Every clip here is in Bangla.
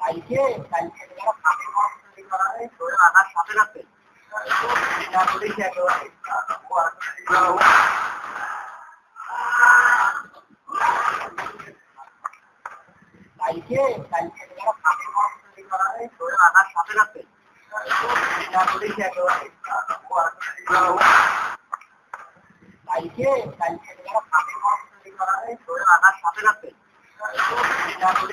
কালকে কালকে যারা কাপের মাছ তৈরি করা হয় তো আঘাত সাথে রাখে সেটা করেছি একেবারে কালকে কালকে যারা খাপের মাছ তৈরি করা হয় ধরে রাখার সাথে সাথে। কালকে সাথে সাথে।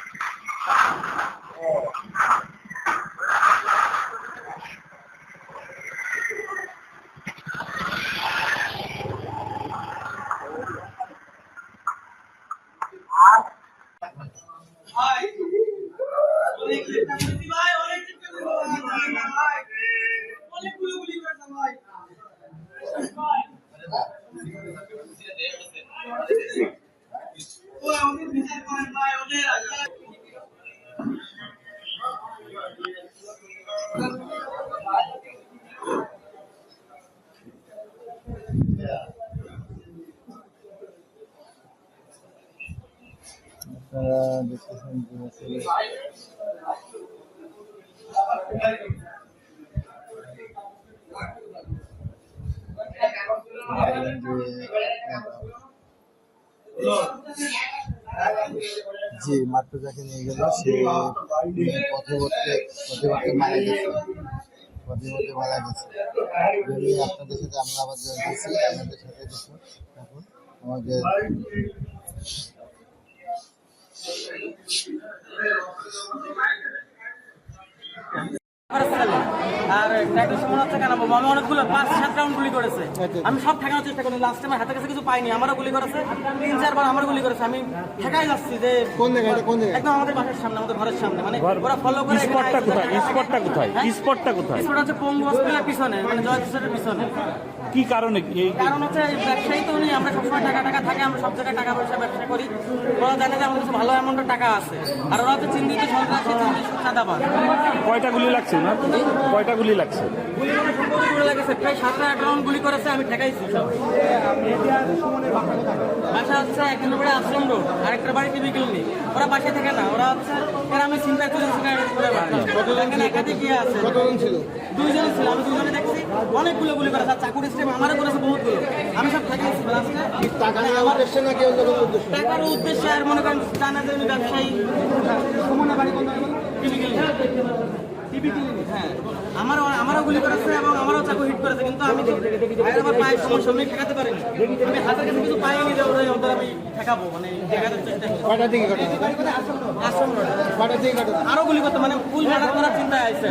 আপনারা দেখতেছেন যে আসলে যে মাত্র যাকে নিয়ে গেল সে পথে পথে পথে পথে মারা গেছে। পথে পথে মারা গেছে আপনাদের সাথে আমরা আবার জানতেছি আপনাদের সাথে দেখুন। এখন আমাদের আর ট্যাটু মনে হচ্ছে কেন বাবু আমি অনেকগুলো পাঁচ সাত রাউন্ড গুলি করেছে। আমি সব ঠেকানোর চেষ্টা করি লাস্ট টাইম হাতের কাছে কিছু পাইনি আমারও গুলি করেছে। তিন চারবার আমার গুলি করেছে। আমি ঠেকাই যাচ্ছি যে কোন জায়গায় কোন জায়গায়? একদম আমাদের বাসার সামনে আমাদের ঘরের সামনে। মানে ওরা ফলো করে স্পটটা কোথায়? স্পটটা কোথায়? হ্যাঁ? স্পটটা কোথায়? স্পট হচ্ছে পঙ্গু হসপিটালের পিছনে মানে জয় কিশোরের পিছনে। কি কারণে এই কারণ হচ্ছে ব্যবসায়ী তো উনি আমরা সবসময় টাকা টাকা থাকে আমরা সব জায়গায় টাকা পয়সা ব্যবসা করি। ওরা জানে যে আমার কাছে ভালো অ্যামাউন্টের টাকা আছে। আর ওরা তো চিহ্নিত সন্ত্রাসী কয়টা গুলি লাগছে না? কয়টা গুলি লাগছে? গুলি করে সম্পর্ক করে লেগেছে প্রায় সাতটা আট রাউন্ড গুলি করেছে আমি ঠেকাইছি সব। বাসা হচ্ছে আশ্রম রোড আরেকটা বাড়ি টিভি ক্লিনিক। ওরা পাশে থাকে না ওরা হচ্ছে এরা আমি চিন্তা করে একাধিক ইয়ে আছে। কতজন ছিল? দুইজন ছিল আমি দুজনে দেখছি। অনেকগুলো গুলি করেছে চাকুর টাকার উদ্দেশ্যে আর মনে করেন ব্যবসায়ী সুমনা বাড়ি হ্যাঁ আমারও আমারও গুলি করেছে এবং আমারও চাকু হিট করেছে কিন্তু আমি আমার পায়ের সমস্যা আমি ঠেকাতে পারিনি। আমি হাতের কাছে কিছু পাইনি যে ওদের ওদের আমি ঠেকাবো মানে ঠেকাতে চেষ্টা আরও গুলি করতে মানে ফুল মার্ডার করার চিন্তায় আছে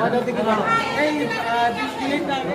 এই বিশ মিনিট আগে।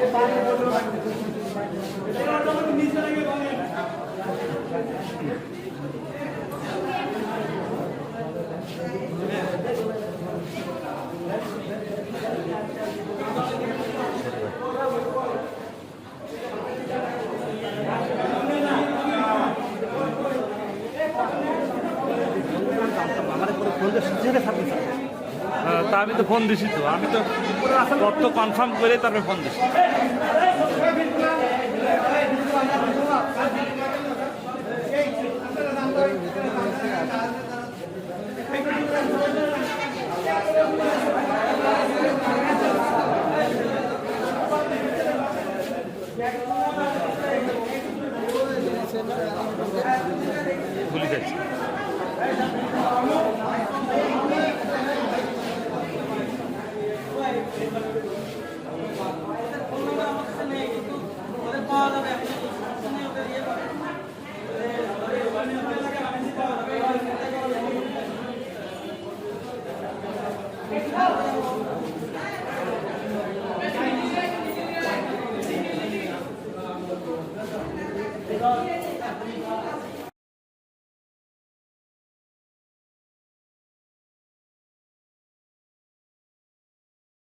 Thank you. তা আমি তো ফোন দিছি তো। আমি তো তথ্য কনফার্ম করে তারপরে ফোন দিছি।